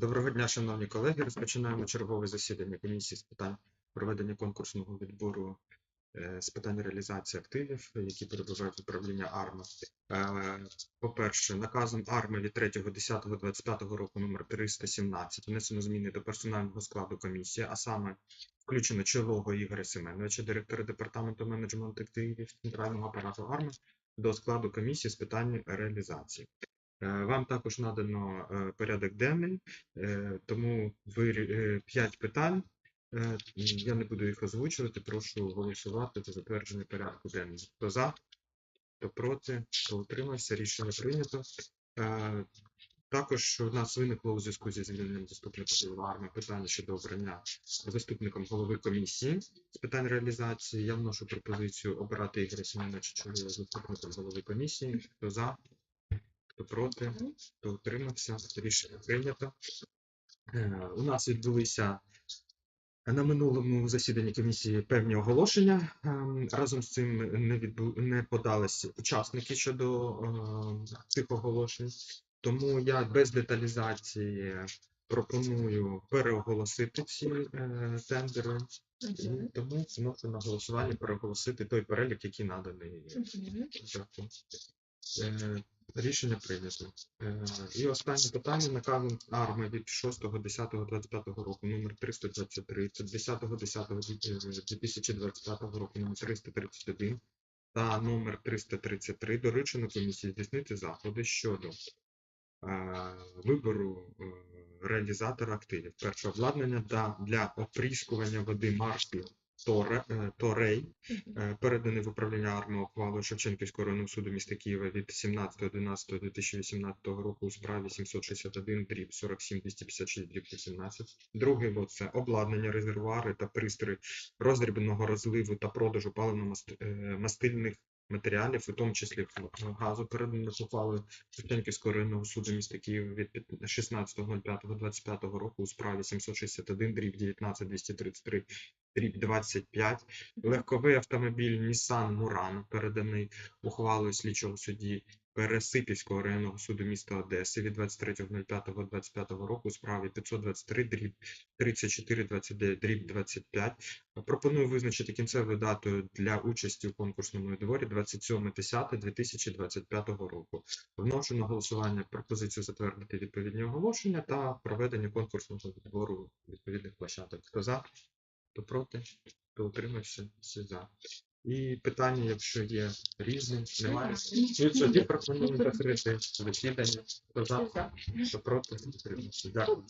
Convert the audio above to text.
Доброго дня, шановні колеги. Розпочинаємо чергове засідання комісії з питань проведення конкурсного відбору е, з питань реалізації активів, які перебувають в управління АРМА. Е, По-перше, наказом АРМА від 3.10.25 року номер 317 внесено зміни до персонального складу комісії, а саме включено чолого Ігоря Семеновича, директора департаменту менеджменту активів центрального апарату АРМА, до складу комісії з питань реалізації. Е, Вам також надано е, порядок денний, е, тому ви е, п'ять питань. Я не буду їх озвучувати. Прошу голосувати за затвердження порядку денного. Хто за, хто проти, хто утримався, рішення прийнято. Також у нас виникло у зв'язку зі звільненням заступника голови АРМА питання щодо обрання заступником голови комісії з питань реалізації. Я вношу пропозицію обрати Ігоря Семеновича Чоловіка заступником голови комісії. Хто за, хто проти, хто утримався, рішення прийнято. Е, У нас відбулися на минулому засіданні комісії певні оголошення. Ем, Разом з цим не відбу... не подались учасники щодо е, цих оголошень. Тому я без деталізації пропоную переоголосити ці е, тендери. І тому вношу на голосування переоголосити той перелік, який наданий. Дякую. Е, Рішення прийнято. Е, І останнє питання наказом АРМи від 6.10.25 року номер 323, це 10.10.2025 року номер 331 та номер 333 доручено комісії здійснити заходи щодо е, вибору е, реалізатора активів. Перше обладнання для, для опріскування води марки е, Торей Е, переданий в управління армії ухвалою Шевченківського районного суду міста Києва від 17.11.2018 року у справі 761 дріб 47 256 дріб 18. Другий лот це обладнання, резервуари та пристрої роздрібного розливу та продажу паливно-мастильних матеріалів, у тому числі газу, переданих ухвалою Шевченківського районного суду міста Києва від 16.05.25 року у справі 761 дріб 19 233 дріб 25 легковий автомобіль Nissan Murano, переданий ухвалою слідчого судді Пересипівського районного суду міста Одеси від 23.05.25 року у справі 523 дріб 34 29 дріб 25. Пропоную визначити кінцевою датою для участі у конкурсному відборі 27.10.2025 року. Вношу на голосування пропозицію затвердити відповідні оголошення та проведення конкурсного відбору відповідних площадок. Хто за, хто проти, хто утримався, всі за. І питання, якщо є різні, немає. І тоді пропонуємо закрити засідання. Хто за, хто проти, утримався. Дякую.